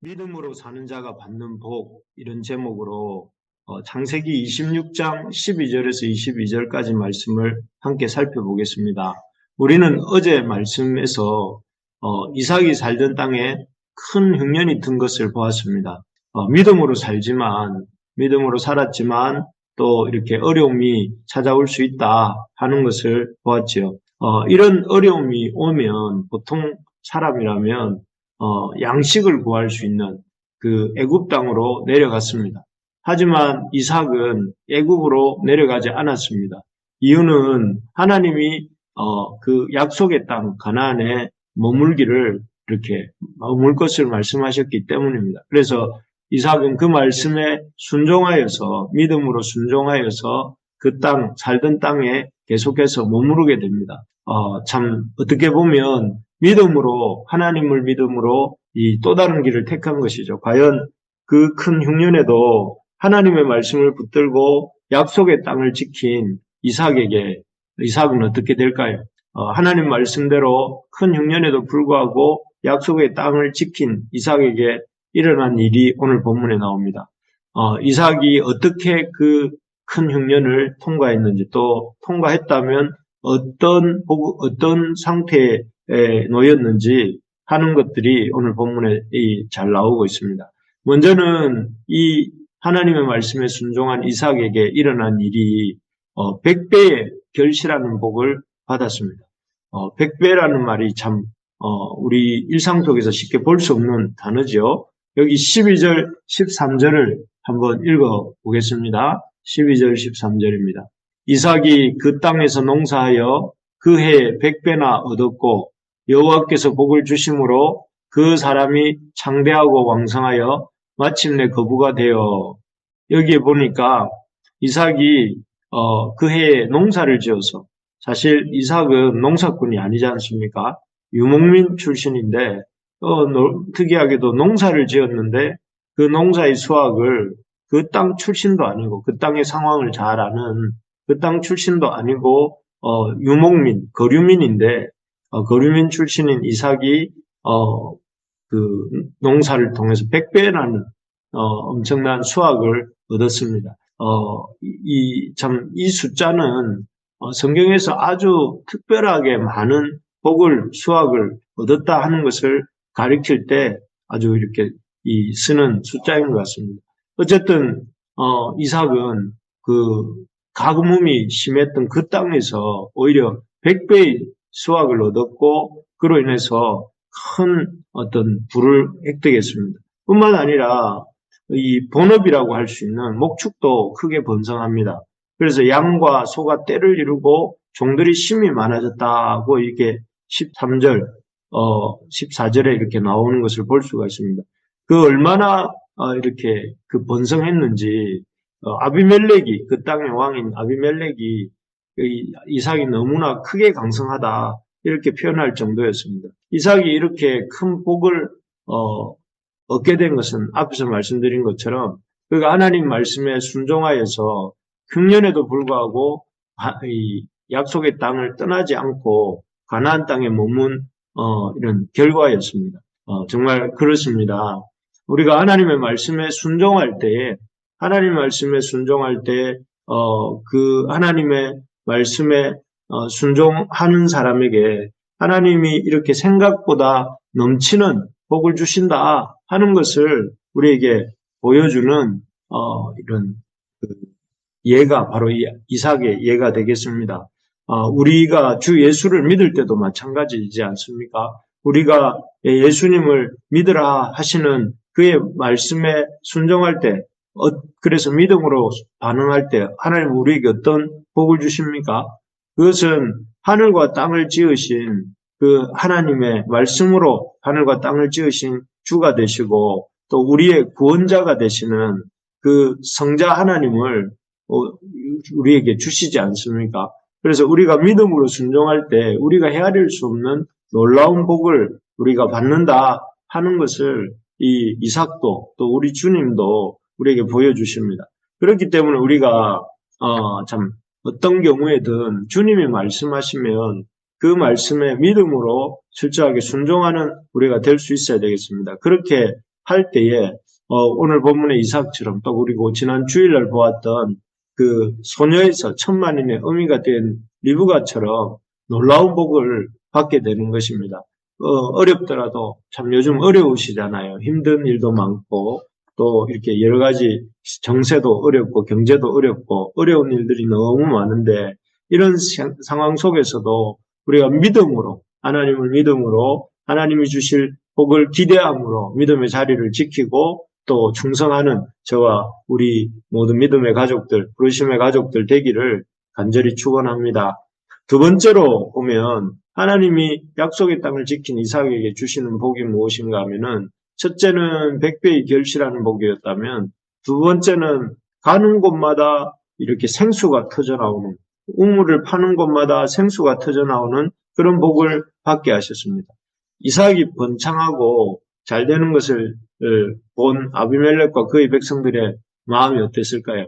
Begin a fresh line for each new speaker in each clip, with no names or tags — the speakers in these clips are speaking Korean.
믿음으로 사는 자가 받는 복 이런 제목으로 어, 창세기 26장 12절에서 22절까지 말씀을 함께 살펴보겠습니다. 우리는 어제 말씀에서 어, 이삭이 살던 땅에 큰 흉년이 든 것을 보았습니다. 어, 믿음으로 살지만 믿음으로 살았지만 또 이렇게 어려움이 찾아올 수 있다 하는 것을 보았지요. 어, 이런 어려움이 오면 보통 사람이라면 어, 양식을 구할 수 있는 그 애굽 땅으로 내려갔습니다. 하지만 이삭은 애굽으로 내려가지 않았습니다. 이유는 하나님이 어, 그 약속의 땅 가나안에 머물기를 이렇게 머물 것을 말씀하셨기 때문입니다. 그래서 이삭은 그 말씀에 순종하여서 믿음으로 순종하여서 그 땅 살던 땅에 계속해서 머무르게 됩니다. 어, 참 어떻게 보면 믿음으로 하나님을 믿음으로 이 또 다른 길을 택한 것이죠. 과연 그 큰 흉년에도 하나님의 말씀을 붙들고 약속의 땅을 지킨 이삭에게 이삭은 어떻게 될까요? 어, 하나님 말씀대로 큰 흉년에도 불구하고 약속의 땅을 지킨 이삭에게 일어난 일이 오늘 본문에 나옵니다. 어, 이삭이 어떻게 그 큰 흉년을 통과했는지 또 통과했다면 어떤 어떤 상태에 놓였는지 하는 것들이 오늘 본문에 잘 나오고 있습니다. 먼저는 이 하나님의 말씀에 순종한 이삭에게 일어난 일이 어, 백배의 결실하는 복을 받았습니다. 어, 백배라는 말이 참 어, 우리 일상 속에서 쉽게 볼 수 없는 단어죠. 여기 12절, 13절을 한번 읽어 보겠습니다. 12절, 13절입니다. 이삭이 그 땅에서 농사하여 그 해에 백배나 얻었고 여호와께서 복을 주심으로 그 사람이 창대하고 왕성하여 마침내 거부가 되어 여기에 보니까 이삭이 어, 그 해에 농사를 지어서 사실 이삭은 농사꾼이 아니지 않습니까? 유목민 출신인데 어, 특이하게도 농사를 지었는데 그 농사의 수확을 그 땅 출신도 아니고 그 땅의 상황을 잘 아는 그 땅 출신도 아니고 어, 유목민, 거류민인데 어, 거류민 출신인 이삭이 어, 그 농사를 통해서 백배라는 어, 엄청난 수확을 얻었습니다. 어, 이, 참, 이 숫자는 어, 성경에서 아주 특별하게 많은 복을, 수확을 얻었다 하는 것을 가리킬 때 아주 이렇게 이 쓰는 숫자인 것 같습니다. 어쨌든, 어, 이삭은 그 가뭄이 심했던 그 땅에서 오히려 100배의 수확을 얻었고, 그로 인해서 큰 어떤 부를 획득했습니다. 뿐만 아니라 이 본업이라고 할 수 있는 목축도 크게 번성합니다. 그래서 양과 소가 때를 이루고 종들이 심이 많아졌다고 이게 13절, 어, 14절에 이렇게 나오는 것을 볼 수가 있습니다. 그 얼마나 어, 이렇게 그 번성했는지 어, 아비멜렉이 그 땅의 왕인 아비멜렉이 이삭이 너무나 크게 강성하다 이렇게 표현할 정도였습니다. 이삭이 이렇게 큰 복을 어, 얻게 된 것은 앞에서 말씀드린 것처럼 그가 하나님 말씀에 순종하여서 흉년에도 불구하고 이 약속의 땅을 떠나지 않고 가나안 땅에 머문 어, 이런 결과였습니다. 어, 정말 그렇습니다. 우리가 하나님의 말씀에 순종할 때에 하나님 말씀에 순종할 때 어, 그 하나님의 말씀에 어, 순종하는 사람에게 하나님이 이렇게 생각보다 넘치는 복을 주신다 하는 것을 우리에게 보여주는 어, 이런 그 예가 바로 이 이삭의 예가 되겠습니다. 어, 우리가 주 예수를 믿을 때도 마찬가지이지 않습니까? 우리가 예수님을 믿으라 하시는 그의 말씀에 순종할 때, 어, 그래서 믿음으로 반응할 때 하나님 우리에게 어떤 복을 주십니까? 그것은 하늘과 땅을 지으신 그 하나님의 말씀으로 하늘과 땅을 지으신 주가 되시고 또 우리의 구원자가 되시는 그 성자 하나님을 어, 우리에게 주시지 않습니까? 그래서 우리가 믿음으로 순종할 때 우리가 헤아릴 수 없는 놀라운 복을 우리가 받는다 하는 것을 이 이삭도 또 우리 주님도 우리에게 보여주십니다. 그렇기 때문에 우리가 어, 참 어떤 경우에든 주님이 말씀하시면 그 말씀에 믿음으로 철저하게 순종하는 우리가 될 수 있어야 되겠습니다. 그렇게 할 때에 어, 오늘 본문의 이삭처럼 또 그리고 지난 주일날 보았던 그 소녀에서 천만인의 의미가 된 리브가처럼 놀라운 복을 받게 되는 것입니다. 어, 렵더라도 참 요즘 어려우시잖아요. 힘든 일도 많고 또 이렇게 여러 가지 정세도 어렵고 경제도 어렵고 어려운 일들이 너무 많은데 이런 상- 상황 속에서도 우리가 믿음으로 하나님을 믿음으로 하나님이 주실 복을 기대함으로 믿음의 자리를 지키고 또 충성하는 저와 우리 모든 믿음의 가족들, 부르심의 가족들 되기를 간절히 축원합니다. 두 번째로 보면 하나님이 약속의 땅을 지킨 이삭에게 주시는 복이 무엇인가 하면은 첫째는 백배의 결실하는 복이었다면 두 번째는 가는 곳마다 이렇게 생수가 터져 나오는 우물을 파는 곳마다 생수가 터져 나오는 그런 복을 받게 하셨습니다. 이삭이 번창하고 잘 되는 것을 어, 본 아비멜렉과 그의 백성들의 마음이 어땠을까요?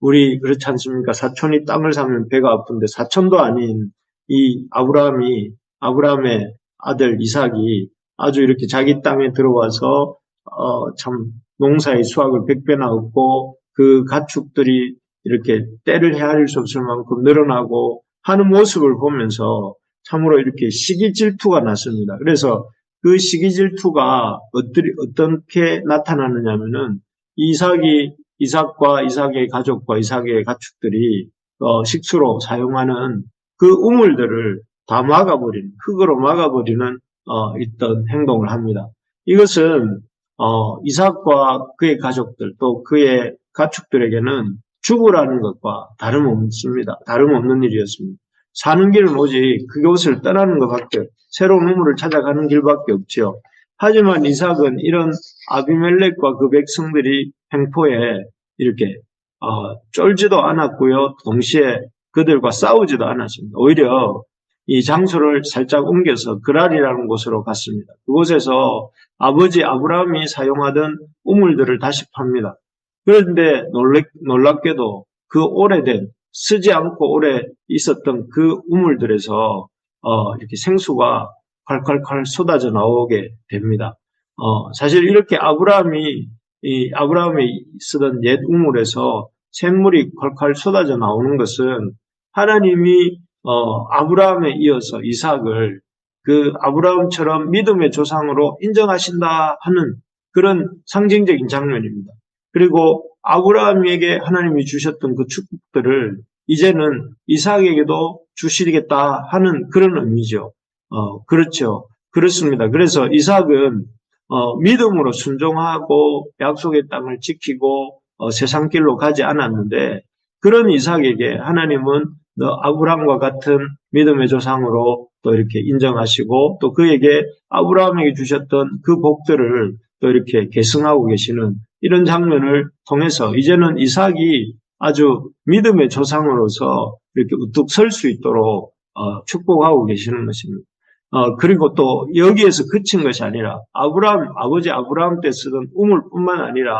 우리 그렇지 않습니까? 사촌이 땅을 사면 배가 아픈데 사촌도 아닌 이 아브라함이 아브라함의 아들 이삭이 아주 이렇게 자기 땅에 들어와서 어, 참 농사의 수확을 백배나 얻고 그 가축들이 이렇게 때를 헤아릴 수 없을 만큼 늘어나고 하는 모습을 보면서 참으로 이렇게 시기 질투가 났습니다. 그래서 그 시기 질투가 어떻게, 나타나느냐면은 이삭이 이삭과 이삭의 가족과 이삭의 가축들이 어, 식수로 사용하는 그 우물들을 다 막아버리는 흙으로 막아버리는 어, 있던 행동을 합니다. 이것은 어, 이삭과 그의 가족들 또 그의 가축들에게는 죽으라는 것과 다름없습니다. 다름없는 일이었습니다. 사는 길은 오직 그곳을 떠나는 것밖에 새로운 우물을 찾아가는 길밖에 없지요. 하지만 이삭은 이런 아비멜렉과 그 백성들이 행포에 이렇게 어, 쫄지도 않았고요. 동시에 그들과 싸우지도 않았습니다. 오히려 이 장소를 살짝 옮겨서 그랄이라는 곳으로 갔습니다. 그곳에서 아버지 아브라함이 사용하던 우물들을 다시 팝니다. 그런데 놀랍, 놀랍 게도 그 오래된 쓰지 않고 오래 있었던 그 우물들에서 어, 이렇게 생수가 콸콸콸 쏟아져 나오게 됩니다. 어, 사실 이렇게 아브라함이 이 아브라함이 쓰던 옛 우물에서 샘물이 콸콸 쏟아져 나오는 것은 하나님이 어, 아브라함에 이어서 이삭을 그 아브라함처럼 믿음의 조상으로 인정하신다 하는 그런 상징적인 장면입니다. 그리고 아브라함에게 하나님이 주셨던 그 축복들을 이제는 이삭에게도 주시겠다 하는 그런 의미죠. 어, 그렇죠. 그렇습니다. 그래서 이삭은 어, 믿음으로 순종하고 약속의 땅을 지키고 어, 세상 길로 가지 않았는데 그런 이삭에게 하나님은 너 아브라함과 같은 믿음의 조상으로 또 이렇게 인정하시고 또 그에게 아브라함에게 주셨던 그 복들을 또 이렇게 계승하고 계시는 이런 장면을 통해서 이제는 이삭이 아주 믿음의 조상으로서 이렇게 우뚝 설 수 있도록 어, 축복하고 계시는 것입니다. 어, 그리고 또 여기에서 그친 것이 아니라 아브라함 아버지 아브라함 때 쓰던 우물뿐만 아니라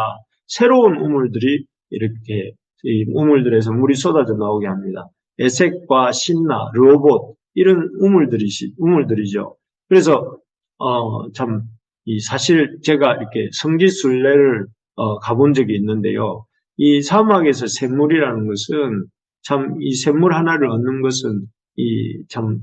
새로운 우물들이 이렇게 이 우물들에서 물이 쏟아져 나오게 합니다. 에색과 신나, 르호봇 이런 우물들이 우물들이죠. 그래서 어, 참 이 사실 제가 이렇게 성지 순례를 어, 가본 적이 있는데요. 이 사막에서 샘물이라는 것은 참 이 샘물 하나를 얻는 것은 이 참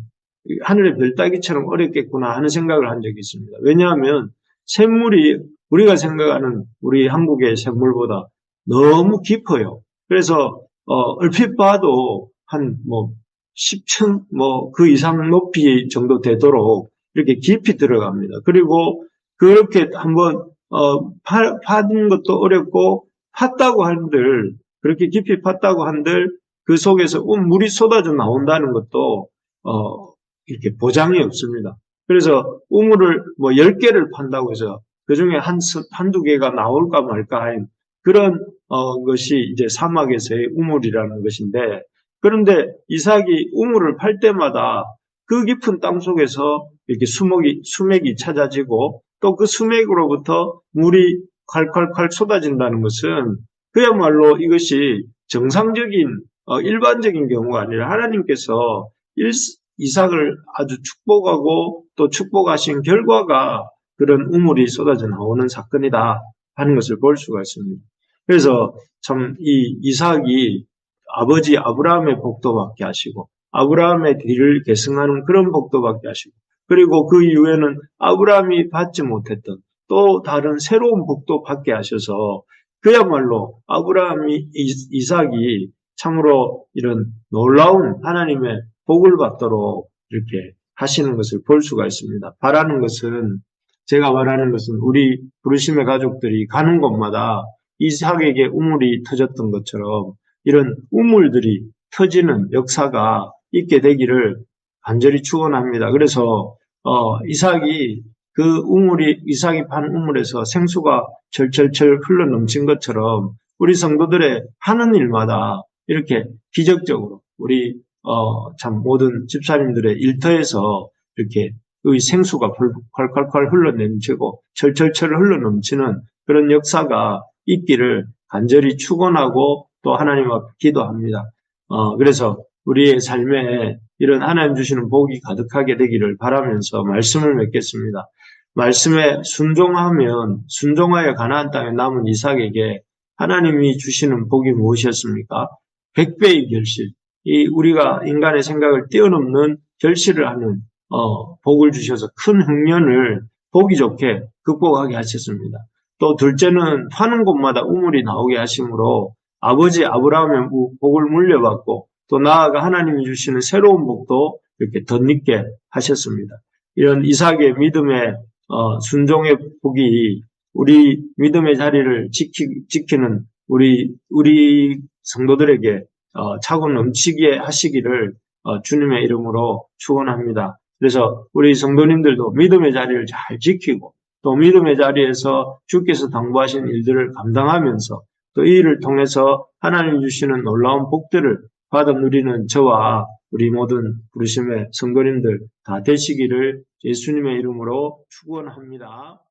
하늘의 별 따기처럼 어렵겠구나 하는 생각을 한 적이 있습니다. 왜냐하면 샘물이 우리가 생각하는 우리 한국의 샘물보다 너무 깊어요. 그래서 어, 얼핏 봐도 한 뭐 10층 뭐 그 이상 높이 정도 되도록 이렇게 깊이 들어갑니다. 그리고 그렇게 한번 어, 파, 파는 것도 어렵고 팠다고 한들 그렇게 깊이 팠다고 한들 그 속에서 물이 쏟아져 나온다는 것도 어, 이렇게 보장이 없습니다. 그래서 우물을 뭐 10개를 판다고 해서 그 중에 한, 한두 개가 나올까 말까 하는 그런 어, 것이 이제 사막에서의 우물이라는 것인데 그런데 이삭이 우물을 팔 때마다 그 깊은 땅 속에서 이렇게 수목이, 수맥이 찾아지고 또 그 수맥으로부터 물이 콸콸콸 쏟아진다는 것은 그야말로 이것이 정상적인 어, 일반적인 경우가 아니라 하나님께서 일, 이삭을 아주 축복하고 또 축복하신 결과가 그런 우물이 쏟아져 나오는 사건이다 하는 것을 볼 수가 있습니다. 그래서 참 이 이삭이 아버지 아브라함의 복도 받게 하시고 아브라함의 뒤를 계승하는 그런 복도 받게 하시고 그리고 그 이후에는 아브라함이 받지 못했던 또 다른 새로운 복도 받게 하셔서 그야말로 아브라함이 이- 이삭이 참으로 이런 놀라운 하나님의 복을 받도록 이렇게 하시는 것을 볼 수가 있습니다. 바라는 것은 제가 말하는 것은 우리 부르심의 가족들이 가는 곳마다 이삭에게 우물이 터졌던 것처럼 이런 우물들이 터지는 역사가 있게 되기를 간절히 축원합니다. 그래서 어, 이삭이 그 우물이 이삭이 판 우물에서 생수가 철철철 흘러 넘친 것처럼 우리 성도들의 하는 일마다 이렇게 기적적으로 우리 어, 참 모든 집사님들의 일터에서 이렇게 의 생수가 펄- 콸콸콸 흘러 넘치고 철철철 흘러 넘치는 그런 역사가 있기를 간절히 축원하고 또 하나님 앞에 기도합니다. 어, 그래서 우리의 삶에 이런 하나님 주시는 복이 가득하게 되기를 바라면서 말씀을 맺겠습니다. 말씀에 순종하면 순종하여 가나안 땅에 남은 이삭에게 하나님이 주시는 복이 무엇이었습니까? 백배의 결실. 이 우리가 인간의 생각을 뛰어넘는 결실을 하는 어, 복을 주셔서 큰 흥년을 보기 좋게 극복하게 하셨습니다. 또 둘째는 파는 곳마다 우물이 나오게 하심으로 아버지 아브라함의 우- 복을 물려받고 또 나아가 하나님이 주시는 새로운 복도 이렇게 덧입게 하셨습니다. 이런 이삭의 믿음의 어, 순종의 복이 우리 믿음의 자리를 지키, 지키 는 우리 우리 성도들에게 어, 차고 넘치게 하시기를 어, 주님의 이름으로 축원합니다. 그래서 우리 성도님들도 믿음의 자리를 잘 지키고 또 믿음의 자리에서 주께서 당부하신 일들을 감당하면서 또이 일을 통해서 하나님 주시는 놀라운 복들을 받아 누리는 저와 우리 모든 부르심의 성도님들 다 되시기를 예수님의 이름으로 축원합니다.